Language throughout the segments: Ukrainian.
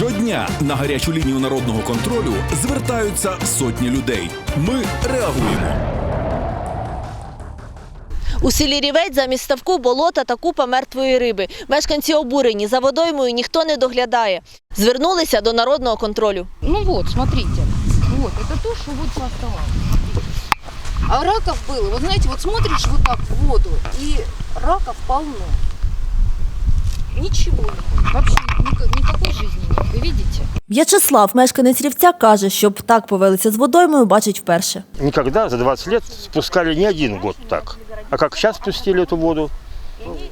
Щодня на гарячу лінію народного контролю звертаються сотні людей. Ми реагуємо. У селі Рівець замість ставку болота та купа мертвої риби. Мешканці обурені, за водоймою ніхто не доглядає. Звернулися до народного контролю. Ну вот, смотрите. Вот, это то, что вот оставалось. А раков было, вот знаете, вот смотришь вот так в воду, и раков полно. Ничего нет. Вообще ник- В'ячеслав, мешканець Рівця, каже, щоб так повелися з водоймою, бачить вперше. Никогда за 20 лет спускали не один год так. А как сейчас спустили эту воду,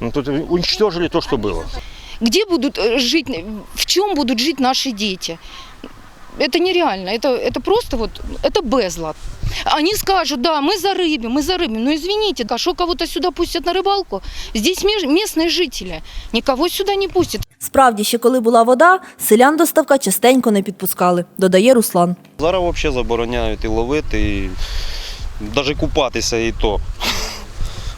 ну, тут уничтожили то, что было. Где будут э, жить, в чем будут жить наши дети? Это нереально, это, это просто вот, это безлад. Они скажут, да, мы за рыбе, мы за рыбе. Но извините, а что кого-то сюда пустят на рыбалку? Здесь меж- местные жители, никого сюда не пустят. Справді, ще коли була вода, селян до ставка частенько не підпускали, додає Руслан. Зараз взагалі забороняють і ловити, і навіть купатися і то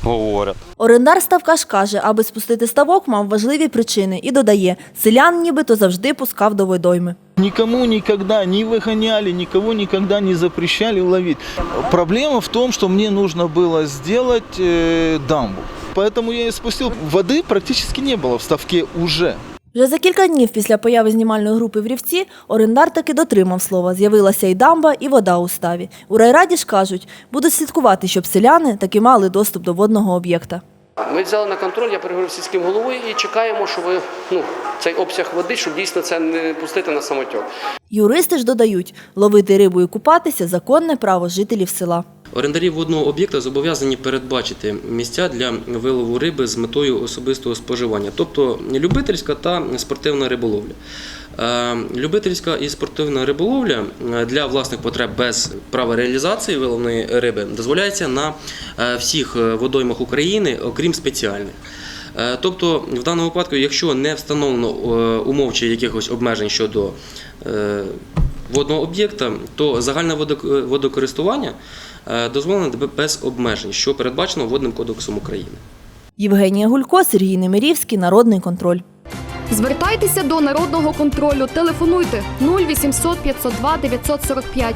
говорять. Орендар ставка ж каже, аби спустити ставок, мав важливі причини і додає, селян нібито завжди пускав до водойми. Никому никогда не выгоняли, никого никогда не запрещали ловить. Проблема в том, что мне нужно было сделать э, дамбу. Поэтому я и спустил. Воды практически не было в ставке уже. Вже за кілька днів після появи знімальної групи в Рівці орендар таки дотримав слова. З'явилася і дамба, і вода у ставі. У райраді ж кажуть, будуть слідкувати, щоб селяни таки мали доступ до водного об'єкта. Ми взяли на контроль, я переговорив з сільським головою і чекаємо, щоб ну, цей обсяг води, щоб дійсно це не пустити на самотьок. Юристи ж додають, ловити рибу і купатися законне право жителів села. Орендарі водного об'єкта зобов'язані передбачити місця для вилову риби з метою особистого споживання, тобто любительська та спортивна риболовля. Е, Любительська і спортивна риболовля е, для власних потреб без права реалізації виловної риби дозволяється на е, всіх водоймах України, окрім спеціальних. Тобто, в даному випадку, якщо не встановлено умов чи якихось обмежень щодо водного об'єкта, то загальне водок- водокористування е, дозволено без обмежень, що передбачено Водним кодексом України. Євгенія Гулько, Сергій Немирівський, Народний контроль. Звертайтеся до народного контролю. Телефонуйте 0800 502 945